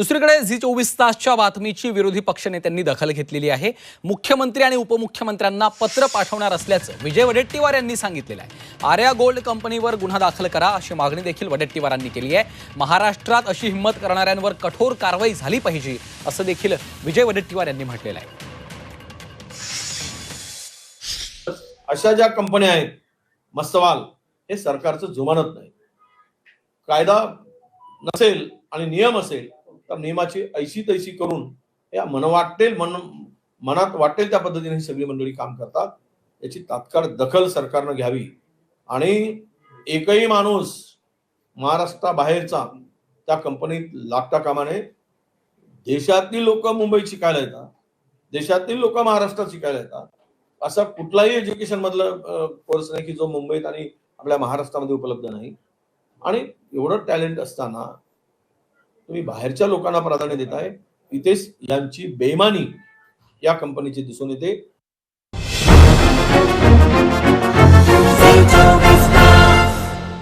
दुसरीकडे झी चोवीस तासच्या बातमीची विरोधी पक्षनेत्यांनी दखल घेतलेली आहे. मुख्यमंत्री आणि उपमुख्यमंत्र्यांना पत्र पाठवणार असल्याचं विजय वडेट्टीवार यांनी सांगितलेलं आहे. आर्या गोल्ड कंपनीवर गुन्हा दाखल करा अशी मागणी देखील वडेट्टीवारांनी केली आहे. महाराष्ट्रात अशी हिंमत करणाऱ्यांवर कठोर कारवाई झाली पाहिजे असं देखील विजय वडेट्टीवार यांनी म्हटलेलं आहे. अशा ज्या कंपन्या आहेत मस्तवाल हे सरकारचं जुमानत नाही. कायदा नसेल आणि नियम असेल तर नियमाची ऐशी तैशी करून या मन वाटेल मन मनात वाटेल त्या पद्धतीने ही सगळी मंडळी काम करतात. याची तात्काळ दखल सरकारनं घ्यावी. आणि एकही माणूस महाराष्ट्राबाहेरचा त्या कंपनीत लागता कामा नये देशातली लोक मुंबईत शिकायला येतात. देशातील लोक महाराष्ट्रात शिकायला येतात. असा कुठलाही एज्युकेशन मधलं कोर्स नाही की जो मुंबईत आणि आपल्या महाराष्ट्रामध्ये उपलब्ध नाही. आणि एवढं टॅलेंट असताना तुम्ही बाहेरच्या लोकांना प्राधान्य देताय इथेच यांची बेमानी या कंपनीची दिसून येते.